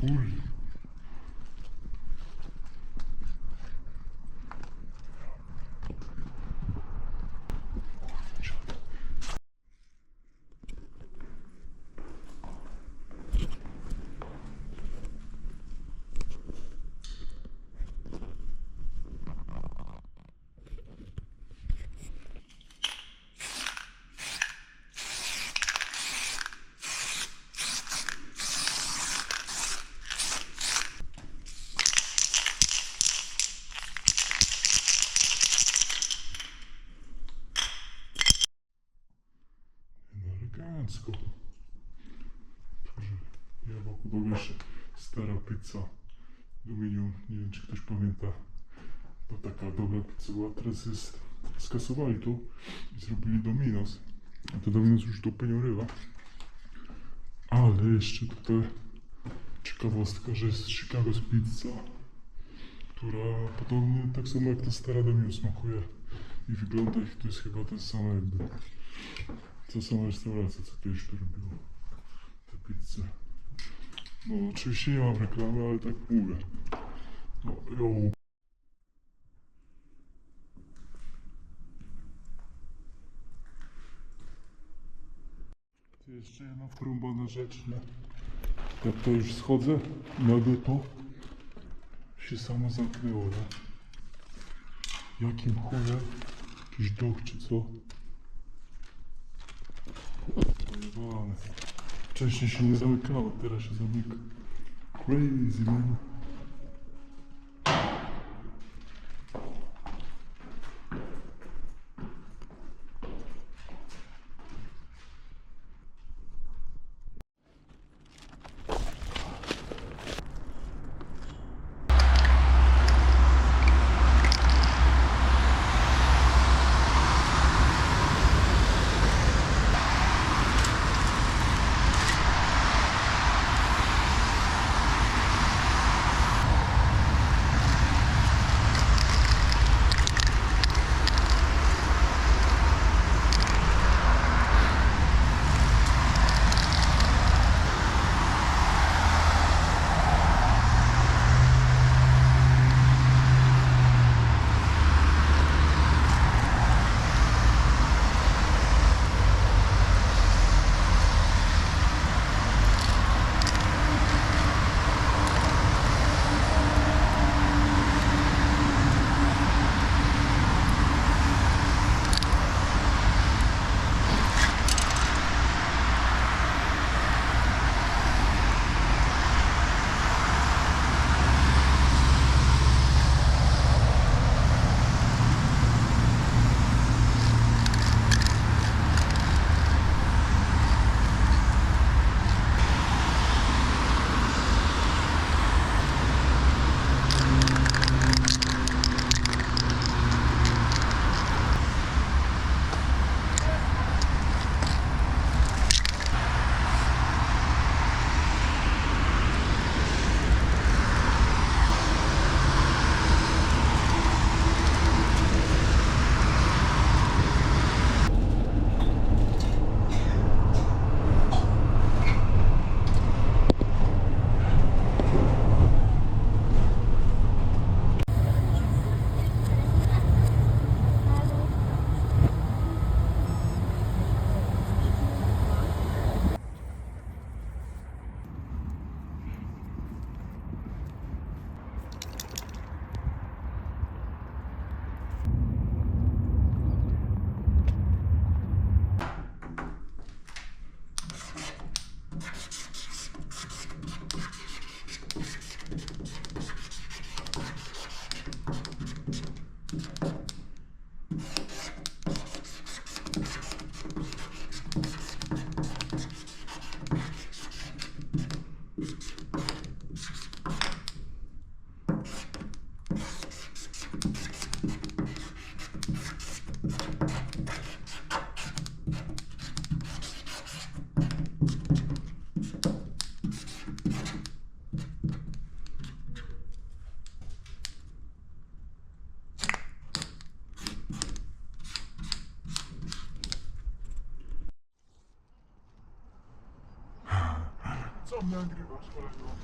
Fúria. Tego jeszcze stara pizza Dominium. Nie wiem czy ktoś pamięta. To taka dobra pizza była. Teraz jest, skasowali to i zrobili Dominos. A to Dominos już dupy nie urywa. Ale jeszcze tutaj ciekawostka, że jest Chicago's Pizza, która podobnie tak samo jak ta stara Dominos smakuje i wygląda i to jest chyba ten sam jakby to sama restauracja, co kiedyś tu robiło te pizze. No oczywiście nie mam reklamy, ale tak mówię. No. Tu jeszcze jedna wtrąbana rzecz, nie? Jak to już schodzę, nagle to się samo zamknęło, nie? Jakim chujem? Jakiś duch czy co? Pojebane. Wcześniej się nie zamykało, teraz się zamyka. Crazy man. 한번 보여드릴 마시고 가요.